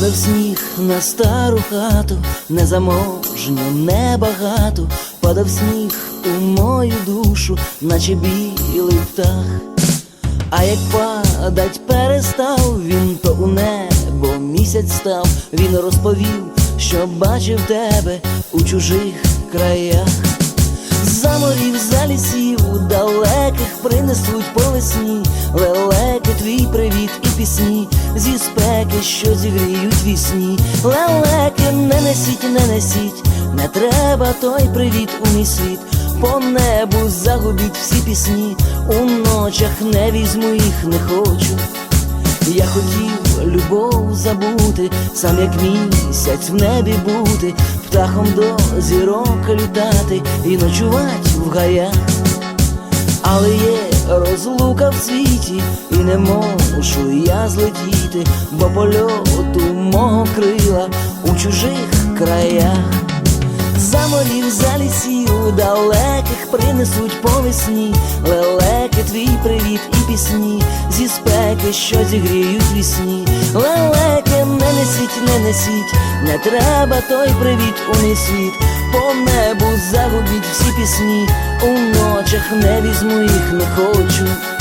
Падав сніг на стару хату, незаможню, небагато, падав сніг у мою душу, наче білий птах. А як падать перестав він, то у небо місяць став, він розповів, що бачив тебе у чужих краях. За морів, за лісів далеких принесуть по весні Лелеки, твій привіт пісні зі спеки, що зігріють вісні. Лелеки, не несіть, не несіть, не треба той привіт у мій світ. По небу загубіть всі пісні, у ночах не візьму їх, не хочу. Я хотів любов забути, сам як місяць в небі бути, птахом до зірок літати і ночувати в гаях. Але є розлука в світі, і не можу я злетіти, бо польоту мого крила у чужих краях. За морів, за лісів далеких принесуть по весні Лелеки, твій привіт і пісні зі спеки, що зігріють вісні. Лелеки, не несіть, не несіть, не треба той привіт у мій світ. По небу загубіть всі пісні, у ночах не візьму їх, не хочу.